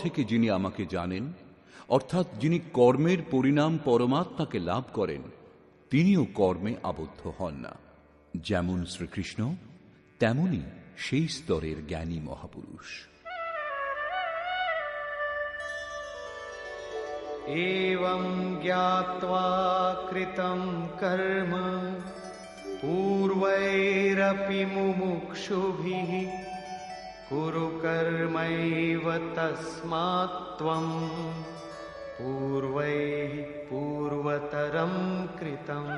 থেকে যিনি আমাকে জানেন অর্থাৎ যিনি কর্মের পরিণাম পরমাত্মাকে লাভ করেন তিনিও কর্মে আবদ্ধ হন না যেমন শ্রীকৃষ্ণ তেমনি সেই স্তরের জ্ঞানী মহাপুরুষ एवं ज्ञात्वा कृतं कर्म पूर्वैरपि मुमुक्षुभिः कुरु कर्मैव तस्मात् त्वं पूर्वैः पूर्वतरं कृतम्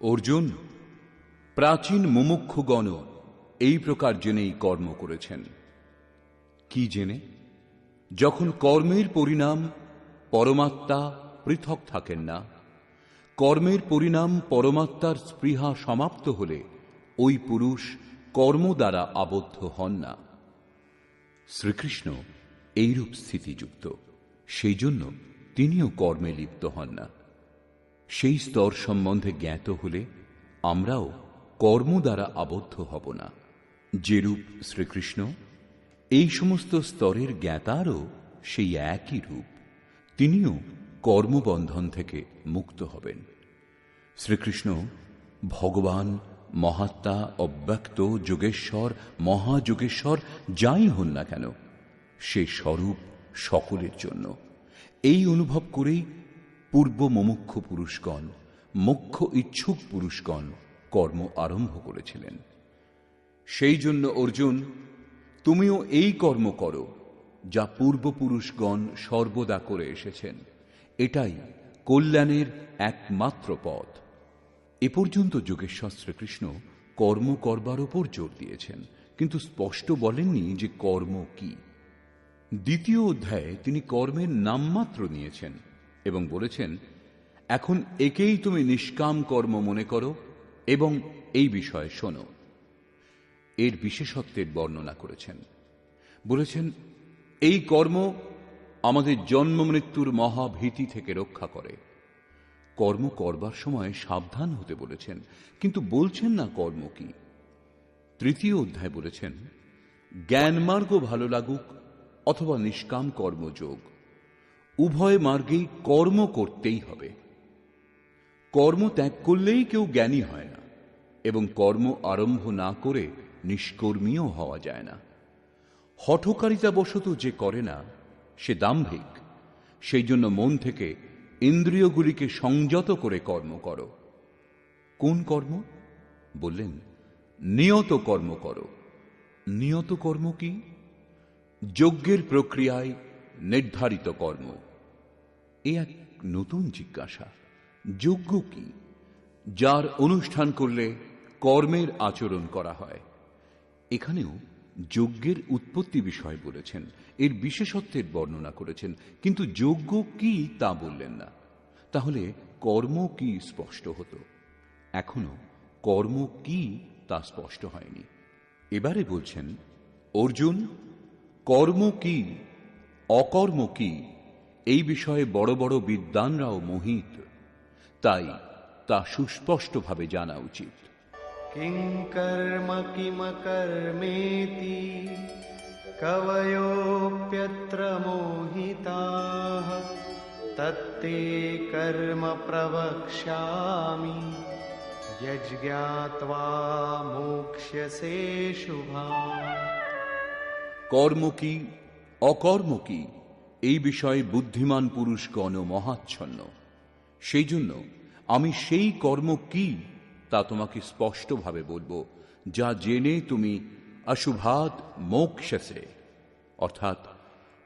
অর্জুন প্রাচীন মুমুক্ষুগণ এই প্রকার জেনেই কর্ম করেছেন কি জেনে যখন কর্মের পরিণাম পরমাত্মা পৃথক থাকেন না কর্মের পরিণাম পরমাত্মার স্পৃহা সমাপ্ত হলে ওই পুরুষ কর্ম দ্বারা আবদ্ধ হন না। শ্রীকৃষ্ণ এইরূপ স্থিতিযুক্ত সেই জন্য তিনিও কর্মে লিপ্ত হন না। সেই স্তর সম্বন্ধে জ্ঞাত হলে আমরাও কর্ম দ্বারা আবদ্ধ হব না। যেরূপ শ্রীকৃষ্ণ, এই সমস্ত স্তরের জ্ঞাতারও সেই একই রূপ, তিনিও কর্মবন্ধন থেকে মুক্ত হবেন। শ্রীকৃষ্ণ, ভগবান মহাত্মা অব্যক্ত যোগেশ্বর, মহাযোগেশ্বর যাই হন না কেন, সে স্বরূপ সকলের জন্য। এই অনুভব করেই পূর্ব মুমুক্ষ পুরুষগণ, মুখ্য ইচ্ছুক পুরুষগণ কর্ম আরম্ভ করেছিলেন। সেই জন্য অর্জুন, তুমিও এই কর্ম করো, যা পূর্বপুরুষগণ সর্বদা করে এসেছেন। এটাই কল্যাণের একমাত্র পথ। এ পর্যন্ত যোগেশ্বর শ্রীকৃষ্ণ কর্ম করবার ওপর জোর দিয়েছেন, কিন্তু স্পষ্ট বলেননি যে কর্ম কি। দ্বিতীয় অধ্যায়ে তিনি কর্মের নামমাত্র নিয়েছেন এবং বলেছেন, এখন একেই তুমি নিষ্কাম কর্ম মনে করো এবং এই বিষয়ে শোনো। এর বিশেষত্বের বর্ণনা করেছেন। বলেছেন, এই কর্ম আমাদের জন্ম মৃত্যুর মহাভীতি থেকে রক্ষা করে। কর্ম করবার সময় সাবধান হতে বলেছেন। কিন্তু বলছেন না কর্ম কি? তৃতীয় অধ্যায় বলেছেন জ্ঞানমার্গ ভালো লাগুক অথবা নিষ্কাম কর্মযোগ উভয় মার্গেই কর্ম করতেই হবে। কর্ম ত্যাগ করলেই কেউ জ্ঞানী হয় না এবং কর্ম আরম্ভ না করে নিষ্কর্মীও হওয়া যায় না। হঠকারিতা বশত যে করে না, সে দাম্ভিক। সেই জন্য মন থেকে ইন্দ্রিয়গুলিকে সংযত করে কর্ম করো। কোন কর্ম? বললেন, নিয়ত কর্ম করো। নিয়ত কর্ম কি? যজ্ঞের প্রক্রিয়ায় নির্ধারিত কর্ম। এ এক নতুন জিজ্ঞাসা, যজ্ঞ কি? যার অনুষ্ঠান করলে কর্মের আচরণ করা হয়। এখানেও যজ্ঞের উৎপত্তি বিষয় বলেছেন। এর বিশেষত্বের বর্ণনা করেছেন। কিন্তু যজ্ঞ কি তা বললেন না। তাহলে কর্ম কি স্পষ্ট হতো? এখনও কর্ম কি তা স্পষ্ট হয়নি। এবারে বলছেন, অর্জুন, কর্ম কি, অকর্ম কি, এই বিষয়ে বড় বড় বিদ্বানরাও মোহিত। তাই তা সুস্পষ্টভাবে জানা উচিত। किं कर्म किमकर्मेति कवयोऽप्यत्र मोहिताः तत्ते कर्म प्रवक्ष्यामि यज्ञात्वा मोक्ष्यसे शुभा কর্ম কি অকর্ম কি এই বিষয়ে বুদ্ধিমান পুরুষগণ মহাচ্ছন্ন সেই জন্য আমি সেই কর্ম কি তা তোমাকে স্পষ্টভাবে বলবো যা জেনে তুমি অশুভাত মোক্ষসে অর্থাৎ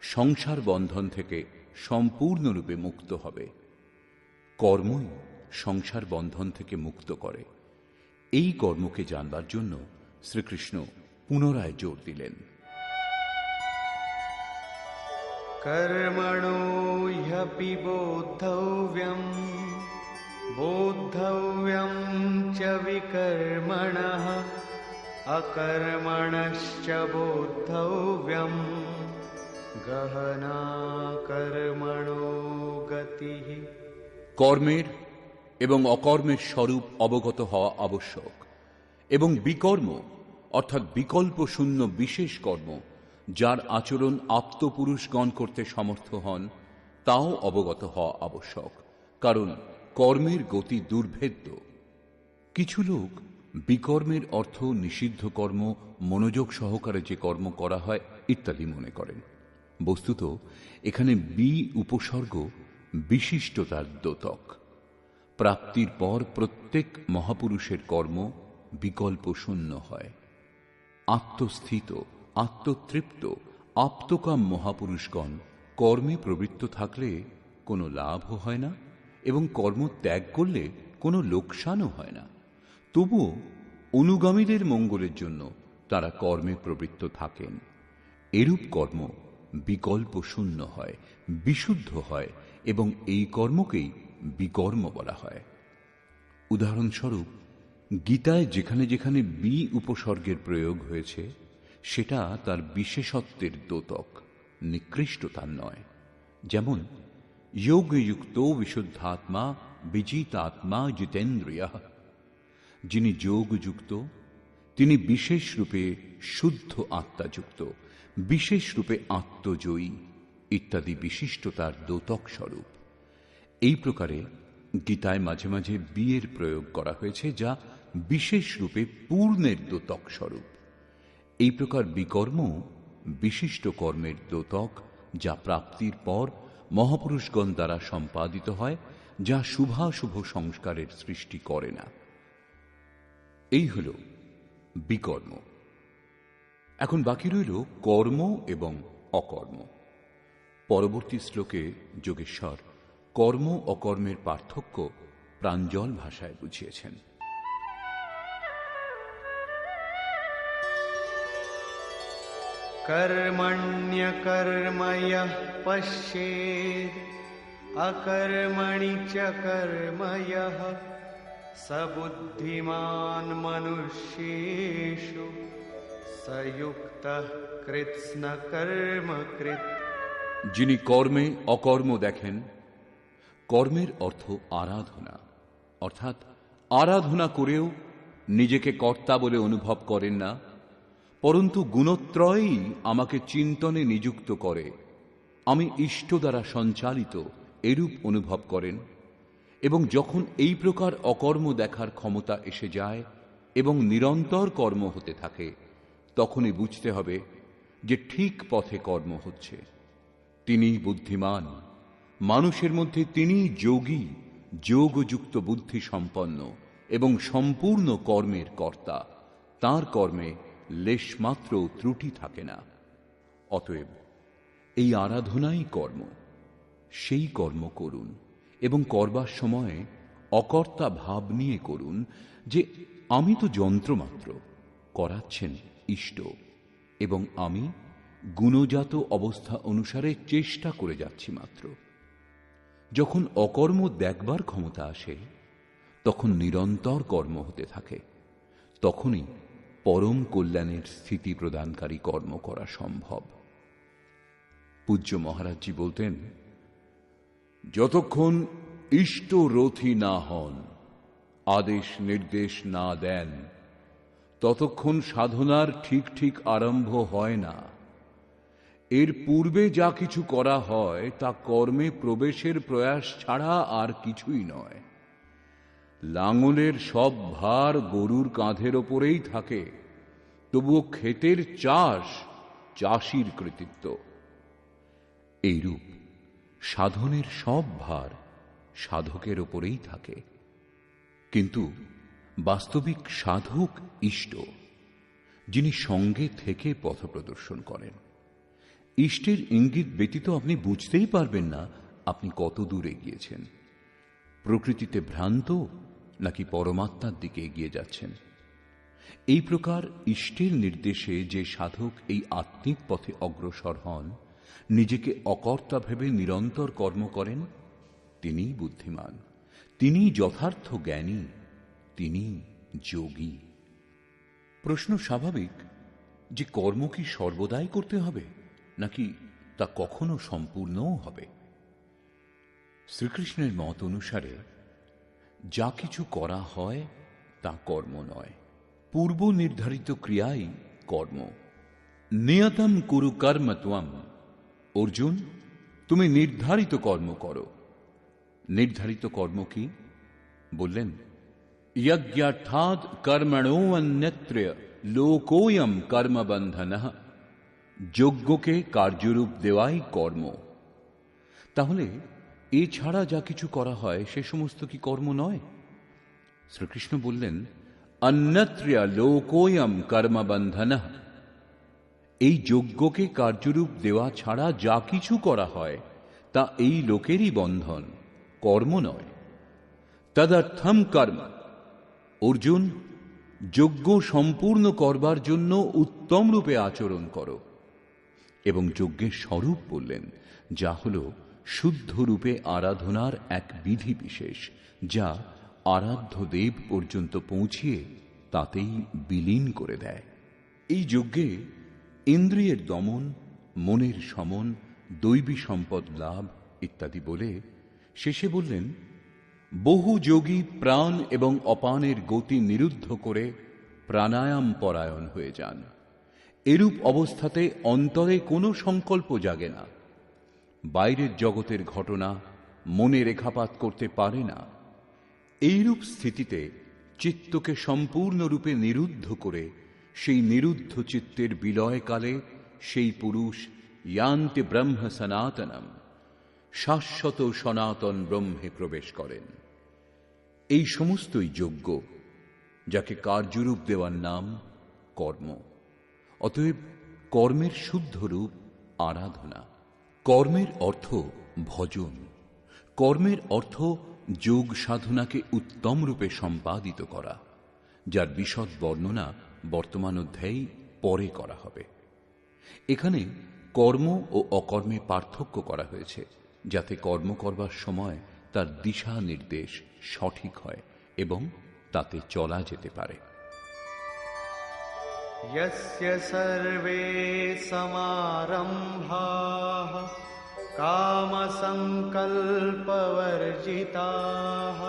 সংসার বন্ধন থেকে সম্পূর্ণরূপে মুক্ত হবে কর্মই সংসার বন্ধন থেকে মুক্ত করে এই কর্মকে জানবার জন্য শ্রীকৃষ্ণ পুনরায় জোর দিলেন कर्मणो ह्यपि बोद्धव्यम् बोद्धव्यं च विकर्मणः अकर्मणश्च बोद्धव्यम् गहना कर्मणो गतिः কর্মের এবং অকর্মের স্বরূপ অবগত হওয়া আবশ্যক এবং বিকর্ম অর্থাৎ বিকল্প শূন্য বিশেষ কর্ম যার আচরণ আপ্তপুরুষগণ করতে সমর্থ হন তাও অবগত হওয়া আবশ্যক কারণ কর্মের গতি দুর্ভেদ্য। কিছু লোক বিকর্মের অর্থ নিষিদ্ধ কর্ম, মনোযোগ সহকারে যে কর্ম করা হয় ইত্যাদি মনে করেন। বস্তুত, এখানে বি উপসর্গ বিশিষ্টতার দ্যোতক প্রাপ্তির পর প্রত্যেক মহাপুরুষের কর্ম বিকল্প শূন্য হয়। আত্মস্থিত, আত্মতৃপ্ত, আপ্তকাম মহাপুরুষগণ কর্মে প্রবৃত্ত থাকলে কোনো লাভও হয় না। এবং কর্ম ত্যাগ করলে কোনো লোকসানও হয় না। তবুও অনুগামীদের মঙ্গলের জন্য তারা কর্মে প্রবৃত্ত থাকেন। এরূপ কর্ম বিকল্প শূন্য হয়, বিশুদ্ধ হয় এবং এই কর্মকেই বিকর্ম বলা হয়। উদাহরণস্বরূপ, গীতায় যেখানে যেখানে বি উপসর্গের প্রয়োগ হয়েছে, সেটা তার বিশেষত্বের দ্যোতক নিকৃষ্টতার নয়। যেমন যোগযুক্ত বিশুদ্ধাত্মা বিজিতাত্মা জিতেন্দ্রিয় যিনি যোগযুক্ত তিনি বিশেষ রূপে শুদ্ধ আত্মাযুক্ত বিশেষ রূপে আত্মজয়ী ইত্যাদি বিশিষ্টতার দ্যোতক স্বরূপ এই প্রকারে গীতায় মাঝে মাঝে বিয়ের প্রয়োগ করা হয়েছে যা বিশেষ রূপে পূর্ণের দ্যোতক স্বরূপ। এই প্রকার বিকর্ম বিশিষ্ট কর্মের দ্যোতক যা প্রাপ্তির পর মহাপুরুষগণ দ্বারা সম্পাদিত হয়, যা শুভাশুভ সংস্কারের সৃষ্টি করে না। এই হল বিকর্ম। এখন বাকি রইল কর্ম এবং অকর্ম। পরবর্তী শ্লোকে যোগেশ্বর কর্ম অকর্মের পার্থক্য প্রাঞ্জল ভাষায় বুঝিয়েছেন। कर्मण्यकर्म यः पश्येत् अकर्मणि च कर्म यः स बुद्धिमान् मनुष्येषु स युक्तः कृत्स्नकर्मकृत् যিনি কর্মে অকর্ম দেখেন কর্মের অর্থ আরাধনা অর্থাৎ আরাধনা করেও নিজেকে কর্তা বলে অনুভব করেন না পরন্তু গুণত্রয়ই আমাকে চিন্তনে নিযুক্ত করে। আমি ইষ্ট দ্বারা সঞ্চালিত এরূপ অনুভব করেন এবং যখন এই প্রকার অকর্ম দেখার ক্ষমতা এসে যায় এবং নিরন্তর কর্ম হতে থাকে, তখনই বুঝতে হবে যে ঠিক পথে কর্ম হচ্ছে। তিনি বুদ্ধিমান, মানুষের মধ্যে তিনি যোগী, যোগযুক্ত বুদ্ধি সম্পন্ন এবং সম্পূর্ণ কর্মের কর্তা। তার কর্মে লেশমাত্র ত্রুটি থাকে না। অতএব এই আরাধনাই কর্ম। সেই কর্ম করুন এবং করবার সময় অকর্তা ভাব নিয়ে করুন যে আমি তো যন্ত্রমাত্র, করাচ্ছেন ইষ্ট এবং আমি গুণজাত অবস্থা অনুসারে চেষ্টা করে যাচ্ছি মাত্র। যখন অকর্ম দেখবার ক্ষমতা আসে, তখন নিরন্তর কর্ম হতে থাকে। তখনই পরম কল্যাণের স্থিতি প্রদানকারী কর্ম করা সম্ভব। পূজ্য মহারাজজি বলতেন, যতক্ষণ ইষ্ট রথি না হন, আদেশ নির্দেশ না দেন, ততক্ষণ সাধনার ঠিক ঠিক আরম্ভ হয় না। এর পূর্বে যা কিছু করা হয়, তা কর্মে প্রবেশের প্রয়াস ছাড়া আর কিছুই নয়। লাঙলের সব ভার গরুর কাঁধের ওপরেই থাকে, তবুও ক্ষেতের চাষ চাষির কৃতিত্ব। এইরূপ সাধনের সব ভার সাধকের ওপরেই থাকে। কিন্তু বাস্তবিক সাধক ইষ্ট, যিনি সঙ্গে থেকে পথ প্রদর্শন করেন। ইষ্টের ইঙ্গিত ব্যতীত আপনি বুঝতেই পারবেন না আপনি কত দূর এগিয়েছেন। প্রকৃতিতে ভ্রান্ত নাকি পরমাত্মার দিকে এগিয়ে যাচ্ছেন। এই প্রকার ইষ্টের নির্দেশে যে সাধক এই আত্মিক পথে অগ্রসর হন, নিজেকে অকর্তা ভেবে নিরন্তর কর্ম করেন, তিনিই বুদ্ধিমান তিনি যথার্থ জ্ঞানী তিনি যোগী। প্রশ্ন স্বাভাবিক যে কর্ম কি সর্বদাই করতে হবে, নাকি তা কখনো সম্পূর্ণও হবে? শ্রীকৃষ্ণের মত অনুসারে যা কিছু করা হয়, তা কর্ম নয়। পূর্ব নির্ধারিত ক্রিয়াই কর্ম। নিয়তম কুরু কর্ম ত্বম। অর্জুন, তুমি নির্ধারিত কর্ম করো। নির্ধারিত কর্ম কি? বললেন যজ্ঞার্থাৎ কর্মণো অন্যত্র লোকোয়ম কর্মবন্ধন যজ্ঞকে কার্যরূপ দেওয়াই কর্ম। তাহলে এছাড়া যা কিছু করা হয়, সে সমস্ত কি কর্ম নয়? শ্রীকৃষ্ণ বললেন অন্যত্র লোকোয়ম কর্মবন্ধন। এই যজ্ঞকে কার্যরূপ দেওয়া ছাড়া যা কিছু করা হয়, তা এই লোকেরই বন্ধন, কর্ম নয়। তদর্থম কর্ম। অর্জুন, যজ্ঞ সম্পূর্ণ করবার জন্য উত্তম রূপে আচরণ করো। এবং যজ্ঞের স্বরূপ বললেন, যা হল শুদ্ধ রূপে আরাধনার এক বিধি বিশেষ, যা আরাধ্য দেব পর্যন্ত পৌঁছিয়ে তাতেই বিলীন করে দেয়। এই যজ্ঞে ইন্দ্রিয়ের দমন, মনের সমন, দৈবী সম্পদ লাভ ইত্যাদি বলে শেষে বললেন, বহু যোগী প্রাণ এবং অপানের গতি নিরুদ্ধ করে প্রাণায়াম পরায়ণ হয়ে যান। এরূপ অবস্থাতে অন্তরে কোনো সংকল্প জাগে না। বাইরের জগতের ঘটনা মনে রেখাপাত করতে পারে না। এইরূপ স্থিতিতে চিত্তকে সম্পূর্ণরূপে নিরুদ্ধ করে সেই নিরুদ্ধ চিত্তের বিলয়কালে সেই পুরুষ ইয়ান্তে ব্রহ্ম সনাতনম, শাশ্বত সনাতন ব্রহ্মে প্রবেশ করেন। এই সমস্তই যোগ্য, যাকে কার্যরূপ দেওয়ার নাম কর্ম। অতএব কর্মের শুদ্ধ রূপ আরাধনা। কর্মের অর্থ ভজন। কর্মের অর্থ যোগ সাধনাকে উত্তম রূপে সম্পাদিত করা, যার বিশদ বর্ণনা বর্তমান অধ্যায়েই পরে করা হবে। এখানে কর্ম ও অকর্মে পার্থক্য করা হয়েছে, যাতে কর্ম করবার সময় তার দিশা নির্দেশ সঠিক হয় এবং তাতে চলা যেতে পারে। यस्य सर्वे समारम्भाः कामसङ्कल्पवर्जिताः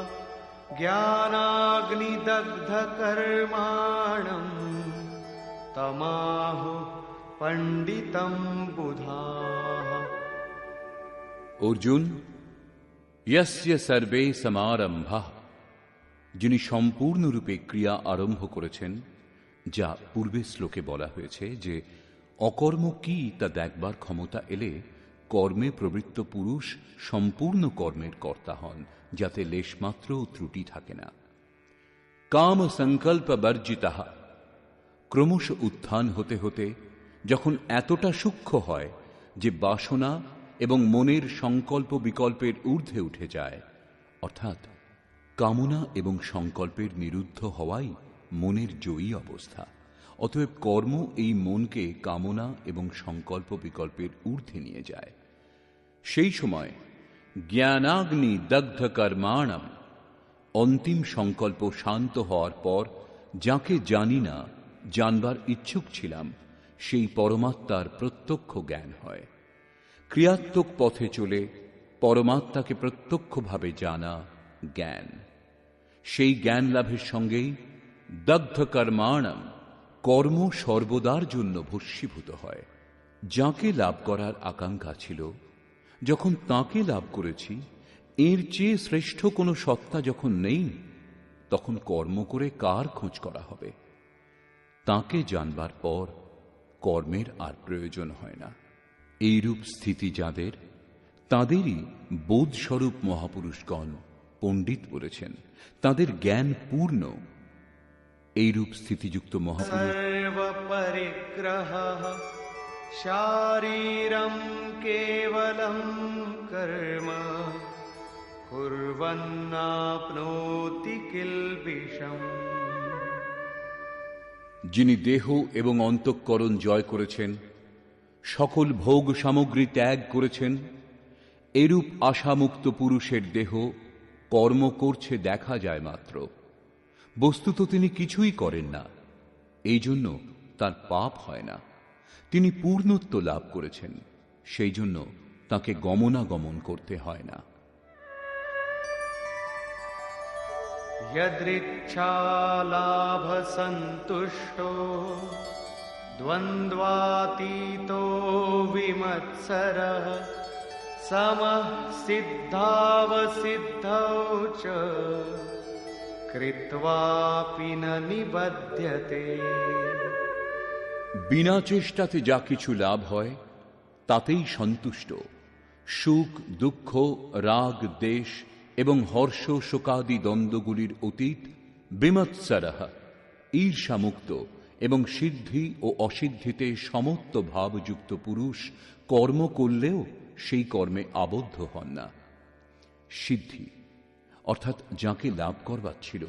ज्ञानाग्निदग्धकर्माणम् तमाहु पण्डितं बुधाः অর্জুন ইয়স্য সর্বে সমারম্ভা যিনি সম্পূর্ণরূপে ক্রিয়া আরম্ভ করেছেন যা পূর্বে শ্লোকে বলা হয়েছে যে, অকর্ম কি তা দেখবার ক্ষমতা এলে কর্মে প্রবৃত্ত পুরুষ সম্পূর্ণ কর্মের কর্তা হন, যাতে লেশমাত্র ত্রুটি থাকে না। কাম সংকল্প বর্জিতাহা ক্রমশ উত্থান হতে হতে, যখন এতটা সূক্ষ্ম হয় যে বাসনা এবং মনের সংকল্প বিকল্পের ঊর্ধ্বে উঠে যায়, অর্থাৎ কামনা এবং সংকল্পের নিরুদ্ধ হওয়াই মনের জয়ী অবস্থা। অতএব কর্ম এই মনকে কামনা এবং সংকল্প বিকল্পের ঊর্ধ্বে নিয়ে যায়। সেই সময় জ্ঞানাগ্নি দগ্ধ কর্মাণম অন্তিম সংকল্প শান্ত হওয়ার পর যাকে জানি না, জানবার ইচ্ছুক ছিলাম, সেই পরমাত্মার প্রত্যক্ষ জ্ঞান হয়। ক্রিয়াত্মক পথে চলে পরমাত্মাকে প্রত্যক্ষভাবে জানা জ্ঞান। সেই জ্ঞান লাভের সঙ্গেই দগ্ধ কর্মাণম কর্ম সর্বদার জন্য ভস্মীভূত হয়। যাকে লাভ করার আকাঙ্ক্ষা ছিল, যখন তাকে লাভ করেছি, এর চেয়ে শ্রেষ্ঠ কোনো সত্তা যখন নেই, তখন কর্ম করে কার খোঁজ করা হবে? তাকে জানবার পর কর্মের আর প্রয়োজন হয় না। এইরূপ স্থিতি যাদের, তাদেরই বোধস্বরূপ মহাপুরুষগণ পণ্ডিত বলেছেন। তাদের জ্ঞান পূর্ণ এইরূপ স্থিতিযুক্ত মহাপরিগ্রহ শারীরম কেবলম কর্ম। কুর্বন্নাপ্নোতি কিলবিষম। যিনি দেহ এবং অন্তঃকরণ জয় করেছেন সকল ভোগ সামগ্রী ত্যাগ করেছেন এরূপ আশামুক্ত পুরুষের দেহ কর্ম করছে দেখা যায় মাত্র। বস্তুত তিনি কিছুই করেন না এই জন্য তার পাপ হয় না তিনি পূর্ণত্ব লাভ করেছেন সেই জন্য তাকে গমনাগমন করতে হয় না यदृच्छालाभसन्तुष्टो द्वन्द्वातीतो विमत्सरः समः सिद्धावसिद्धौ च বিনা চেষ্টাতে যা কিছু লাভ হয়, তাতেই সন্তুষ্ট। সুখ, দুঃখ, রাগ, দেশ এবং হর্ষ, শোকাদি দ্বন্দ্বগুলির অতীত বিমৎসারাহ, ঈর্ষামুক্ত এবং সিদ্ধি ও অসিদ্ধিতে সমত্ব ভাবযুক্ত পুরুষ কর্ম করলেও সেই কর্মে আবদ্ধ হন না। সিদ্ধি অর্থাৎ যাকে লাভ করবার ছিল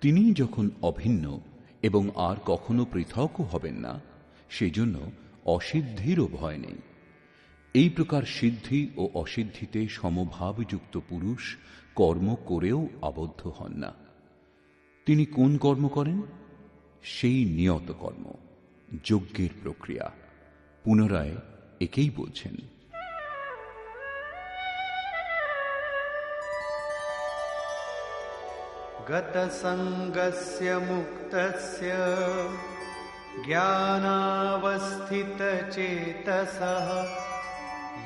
তিনি যখন অভিন্ন এবং আর কখনো পৃথকও হবেন না, সেজন্য অসিদ্ধিরও ভয় নেই। এই প্রকার সিদ্ধি ও অসিদ্ধিতে সমভাবযুক্ত পুরুষ কর্ম করেও আবদ্ধ হন না। তিনি কোন কর্ম করেন? সেই নিয়ত কর্ম, যজ্ঞের প্রক্রিয়া। পুনরায় একেই বলছেন। गतसङ्गस्य मुक्तस्य ज्ञानावस्थितचेतसः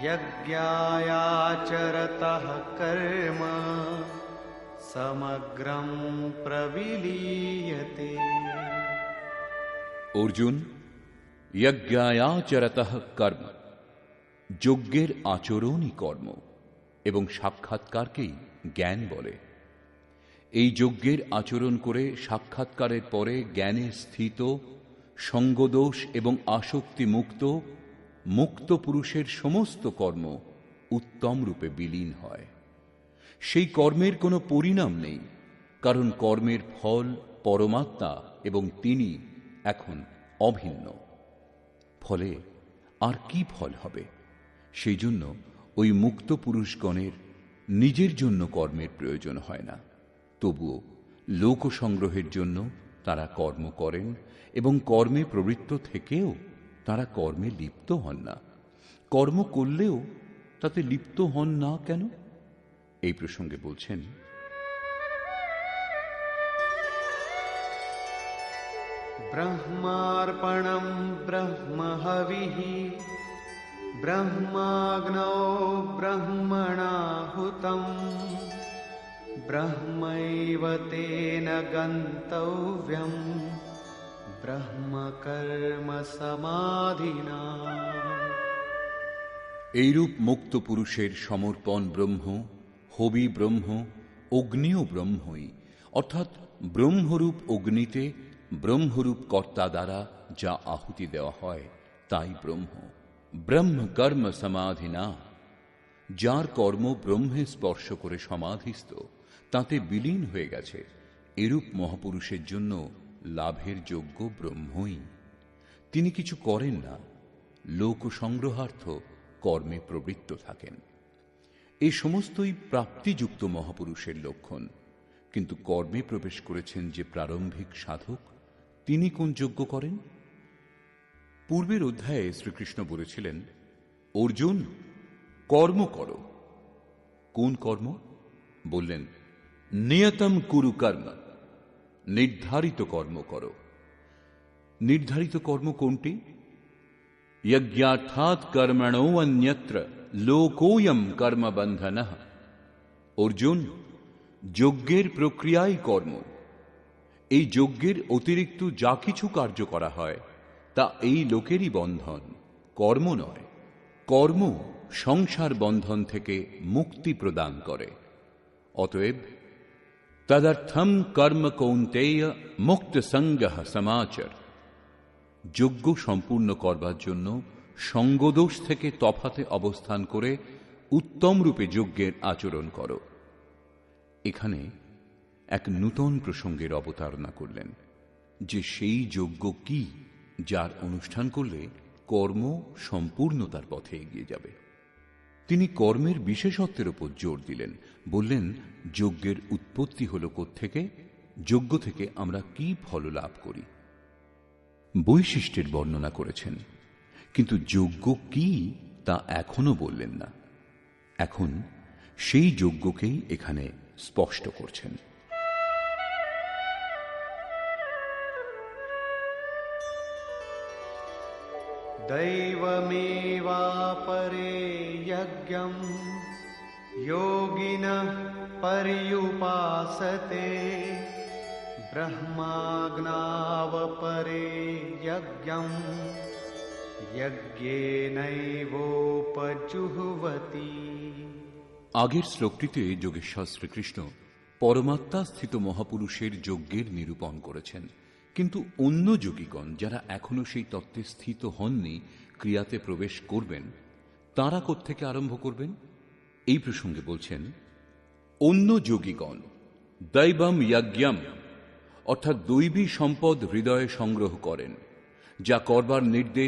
यज्ञायाचरतः कर्म समग्रं प्रविलीयते অর্জুন যজ্ঞায়াচরত কর্ম যজ্ঞের আচরণই কর্ম এবং সাক্ষাৎকারকেই জ্ঞান বলে এই যজ্ঞের আচরণ করে সাক্ষাৎকারের পরে জ্ঞানে স্থিত, সঙ্গদোষ এবং আসক্তি মুক্ত মুক্ত পুরুষের সমস্ত কর্ম উত্তম রূপে বিলীন হয়। সেই কর্মের কোনো পরিণাম নেই, কারণ কর্মের ফল পরমাত্মা এবং তিনি এখন অভিন্ন। ফলে আর কি ফল হবে? সেই জন্য ওই মুক্ত পুরুষগণের নিজের জন্য কর্মের প্রয়োজন হয় না। তবুও লোক সংগ্রহের জন্য তারা কর্ম করেন এবং কর্মে প্রবৃত্ত থেকেও তারা কর্মে লিপ্ত হন না। কর্ম করলেও তাতে লিপ্ত হন না কেন? এই প্রসঙ্গে বলছেন, ব্রহ্মার্পণম ব্রহ্মাগ্ন ব্রহ্মাগ্নৌ ব্রহ্মণাহুতম। ब्रह्मैव तेन गन्तव्यम् ब्रह्मकर्म समाधिना এইরূপ মুক্ত পুরুষের সমর্পণ ব্রহ্ম হবি ব্রহ্ম অগ্নিও ব্রহ্মই অর্থাৎ ব্রহ্মরূপ অগ্নিতে ব্রহ্মরূপ কর্তা দ্বারা যা আহুতি দেওয়া হয় তাই ব্রহ্ম ব্রহ্ম কর্ম সমাধিনা যার কর্ম ব্রহ্মে স্পর্শ করে সমাধিস্থ তাতে বিলীন হয়ে গেছে। এরূপ মহাপুরুষের জন্য লাভের যোগ্য ব্রহ্মই। তিনি কিছু করেন না। লোক সংগ্রহার্থ কর্মে প্রবৃত্ত থাকেন। এই সমস্তই প্রাপ্তিযুক্ত মহাপুরুষের লক্ষণ। কিন্তু কর্মে প্রবেশ করেছেন যে প্রারম্ভিক সাধক, তিনি কোন যজ্ঞ করেন? পূর্বের অধ্যায়ে শ্রীকৃষ্ণ বলেছিলেন, অর্জুন, কর্ম করো। কোন কর্ম? বললেন নিয়তম কুরু কর্ম নির্ধারিত কর্ম করো নির্ধারিত কর্ম কোনটি यज्ञार्थात कर्मणो अन्यत्र লোকোয়ম কর্মবন্ধন অর্জুন যজ্ঞের প্রক্রিয়াই কর্ম এই যজ্ঞের অতিরিক্ত যা কিছু কার্য করা হয় তা এই লোকেরই বন্ধন কর্ম নয় কর্ম সংসার বন্ধন থেকে মুক্তি প্রদান করে অতএব তদর্থম কর্ম কৌন্তেয় মুক্ত সঙ্গ সমাচর যজ্ঞ সম্পূর্ণ করবার জন্য সঙ্গদোষ থেকে তফাতে অবস্থান করে উত্তম রূপে যজ্ঞের আচরণ করো। এখানে এক নূতন প্রসঙ্গের অবতারণা করলেন, যে সেই যজ্ঞ কি যার অনুষ্ঠান করলে কর্ম সম্পূর্ণতার পথে এগিয়ে যাবে। তিনি কর্মের বিশেষত্বের উপর জোর দিলেন। বললেন, যজ্ঞের উৎপত্তি হল থেকে যজ্ঞ থেকে আমরা কি ফল লাভ করি? বৈশিষ্ট্যের বর্ণনা করেছেন। কিন্তু যজ্ঞ কি তা এখনও বললেন না। এখন সেই যজ্ঞকেই এখানে স্পষ্ট করছেন। दैवमेवापरे यज्ञम् योगिनः पर्युपासते ब्रह्माग्नावपरे यज्ञम् यज्ञेनैवोपजुह्वति আগের শ্লোকটিতে যোগেশ্বর শ্রীকৃষ্ণ পরমাত্মা স্থিত মহাপুরুষের যজ্ঞের নিরূপণ করেছেন কিন্তু অন্য যোগীগণ যারা এখনও সেই তত্ত্বে স্থিত হননি, ক্রিয়াতে প্রবেশ করবেন, তারা থেকে আরম্ভ করবেন? এই প্রসঙ্গে বলছেন, অন্য যোগীগণ, দৈবম ইয়াজ্ঞাম অর্থাৎ দৈবী সম্পদ হৃদয়ে সংগ্রহ করেন, যা করবার নির্দেশ